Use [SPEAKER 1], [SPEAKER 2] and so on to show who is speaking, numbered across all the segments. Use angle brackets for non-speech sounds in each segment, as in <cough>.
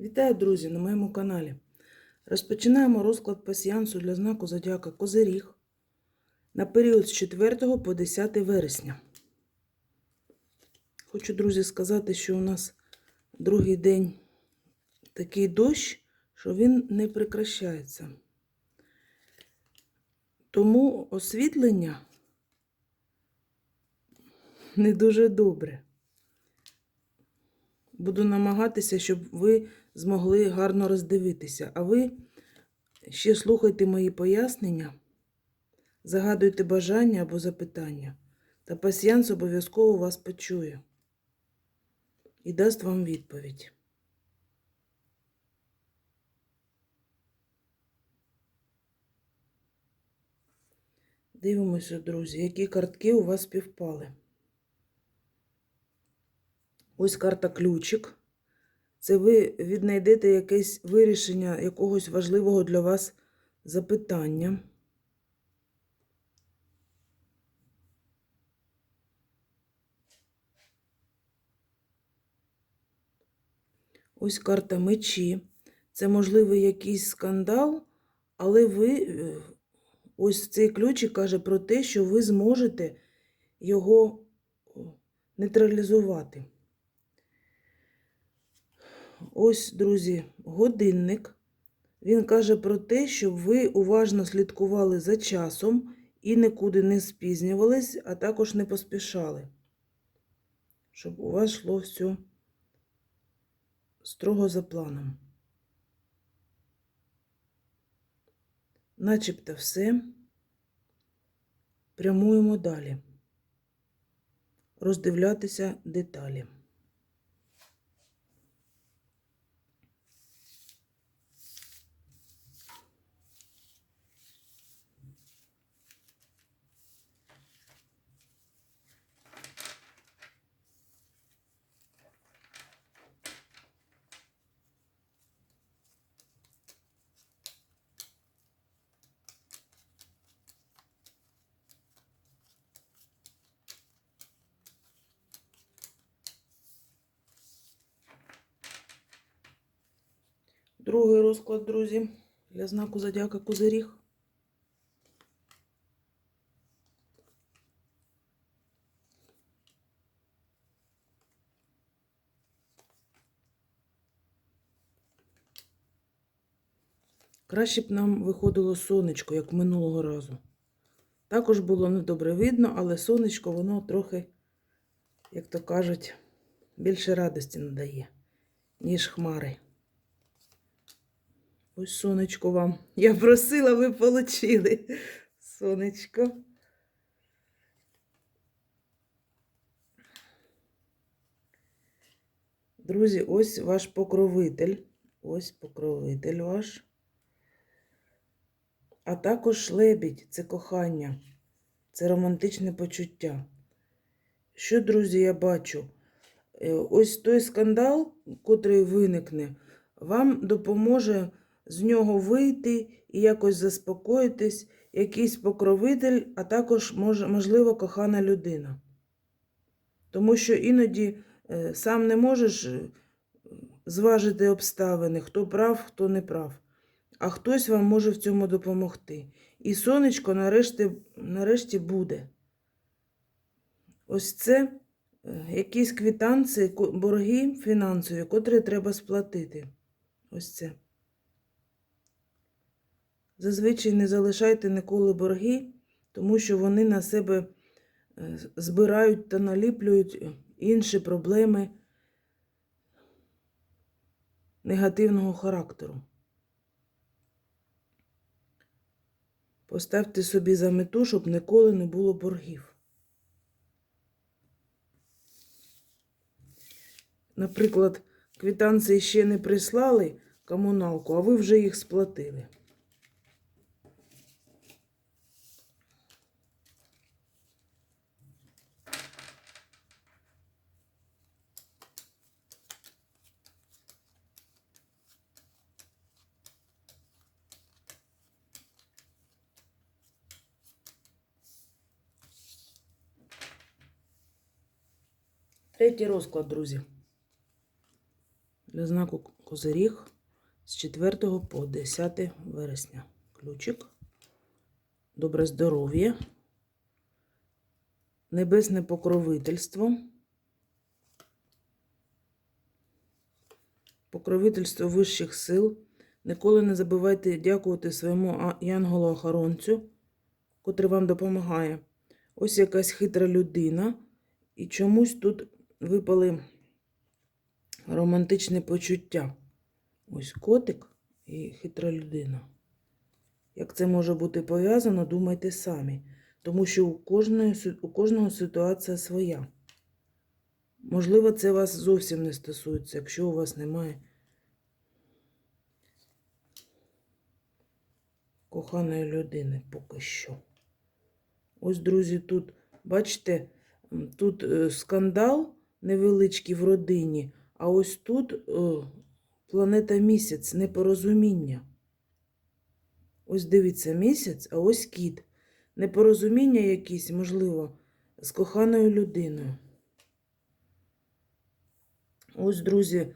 [SPEAKER 1] Вітаю, друзі, на моєму каналі. Розпочинаємо розклад пасіянсу для знаку Зодіака Козиріг на період з 4 по 10 вересня. Хочу, друзі, сказати, що у нас другий день такий дощ, що він не прекращається. Тому освітлення не дуже добре. Буду намагатися, щоб ви змогли гарно роздивитися. А ви ще слухайте мої пояснення, загадуйте бажання або запитання, та пасіянс обов'язково вас почує і дасть вам відповідь. Дивимося, друзі, які картки у вас співпали. Ось карта ключик. Це ви віднайдете якесь вирішення якогось важливого для вас запитання. Ось карта мечі. Це можливий якийсь скандал, але ви е, ось цей ключик каже про те, що ви зможете його нейтралізувати. Ось, друзі, годинник. Він каже про те, щоб ви уважно слідкували за часом і нікуди не спізнювались, а також не поспішали. Щоб у вас йшло все строго за планом. Начебто все. Прямуємо далі. Роздивлятися деталі. Другий розклад, друзі, для знаку Зодіака Козиріг. Краще б нам виходило сонечко, як минулого разу. Також було недобре видно, але сонечко воно трохи, як то кажуть, більше радості надає, ніж хмари. Ось сонечко вам. Я просила, ви получили. Сонечко. Друзі, ось ваш покровитель. Ось покровитель ваш. А також лебідь це кохання, це романтичне почуття. Що, друзі, я бачу? Е, Ось той скандал, котрий виникне, вам допоможе з нього вийти і якось заспокоїтись, якийсь покровитель, а також, можливо, кохана людина. Тому що іноді е, сам не можеш е, зважити обставини, хто прав, хто не прав. А хтось вам може в цьому допомогти. І сонечко нарешті, нарешті буде. Ось це е, якісь квітанції, ко- борги фінансові, котрі треба сплатити. Ось це. Зазвичай не залишайте ніколи борги, тому що вони на себе е, збирають та наліплюють інші проблеми негативного характеру. Поставте собі за мету, щоб ніколи не було боргів. Наприклад, квитанції ще не прислали комуналку, а ви вже їх сплатили. Третій розклад, друзі. Для знаку Козиріг з 4 по 10 вересня. Ключик. Добре здоров'я. Небесне покровительство. Покровительство вищих сил. Ніколи не забувайте дякувати своєму янголу-охоронцю, котрий вам допомагає. Ось якась хитра людина, і чомусь тут випали романтичне почуття. Ось котик і хитра людина. Як це може бути пов'язано, думайте самі. Тому що у, кожної, у кожного ситуація своя. Можливо, це вас зовсім не стосується, якщо у вас немає коханої людини поки що. Ось, друзі, тут, бачите, тут е, скандал невеличкий в родині, а ось тут е, планета місяць, непорозуміння. Ось дивіться місяць, а ось кіт. Непорозуміння якісь, можливо, з коханою людиною. Ось, друзі, е,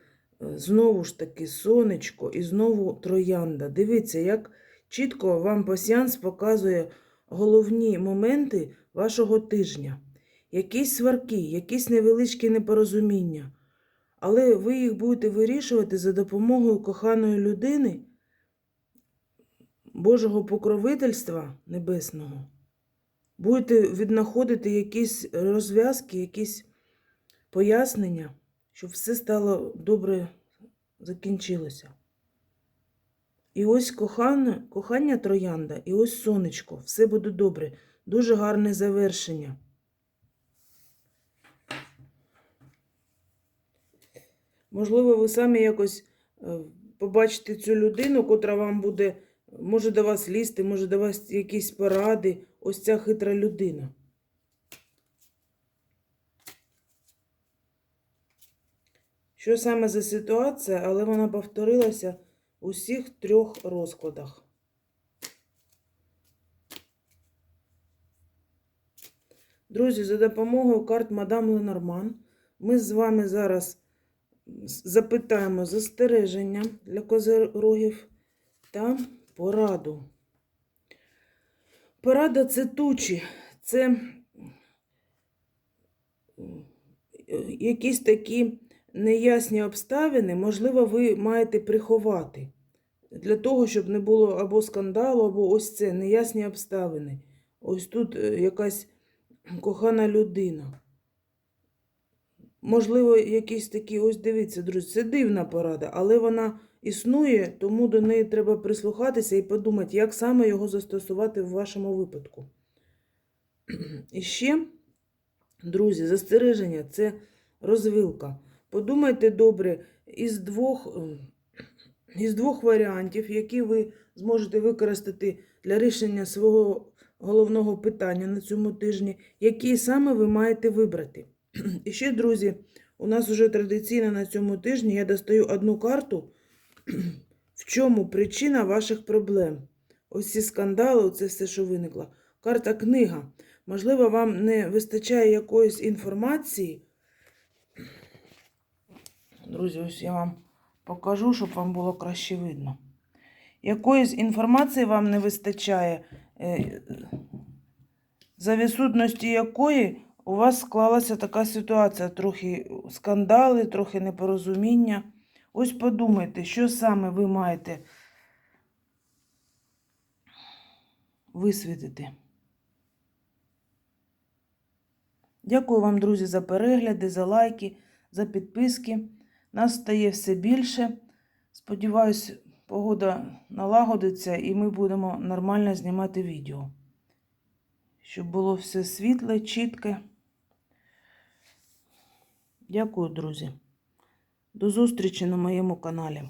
[SPEAKER 1] знову ж таки сонечко і знову троянда. Дивіться, як чітко вам пасіанс показує головні моменти вашого тижня. Якісь сварки, якісь невеличкі непорозуміння. Але ви їх будете вирішувати за допомогою коханої людини, Божого покровительства небесного. Будете віднаходити якісь розв'язки, якісь пояснення, щоб все стало добре закінчилося. І ось кохання, кохання троянда, і ось сонечко. Все буде добре. Дуже гарне завершення. Можливо, ви самі якось е, побачите цю людину, котра вам буде, може до вас лізти, може до вас якісь поради. Ось ця хитра людина. Що саме за ситуація, але вона повторилася у всіх трьох розкладах. Друзі, за допомогою карт Мадам Ленорман ми з вами зараз запитаємо застереження для козирогів та пораду. Порада це тучі, це якісь такі неясні обставини, можливо, ви маєте приховати. Для того, щоб не було або скандалу, або ось це неясні обставини. Ось тут е, якась кохана людина. Можливо, якісь такі, ось дивіться, друзі, це дивна порада, але вона існує, тому до неї треба прислухатися і подумати, як саме його застосувати в вашому випадку. І ще, друзі, застереження це розвилка. Подумайте добре із двох, ем, із двох варіантів, які ви зможете використати для рішення свого головного питання на цьому тижні, які саме ви маєте вибрати. <clears throat> І ще, друзі, у нас вже традиційно на цьому тижні я достаю одну карту, <clears throat> в чому причина ваших проблем. Ось ці скандали, це все, що виникло. Карта книга. Можливо, вам не вистачає якоїсь інформації. <clears throat> Друзі, ось я вам покажу, щоб вам було краще видно. Якоїсь інформації вам не вистачає, е, за відсутності якої у вас склалася така ситуація, трохи скандали, трохи непорозуміння. Ось подумайте, що саме ви маєте висвітити. Дякую вам, друзі, за перегляди, за лайки, за підписки. Нас стає все більше. Сподіваюсь, погода налагодиться і ми будемо нормально знімати відео. Щоб було все світле, чітке. Дякую, друзі. До зустрічі на моєму каналі.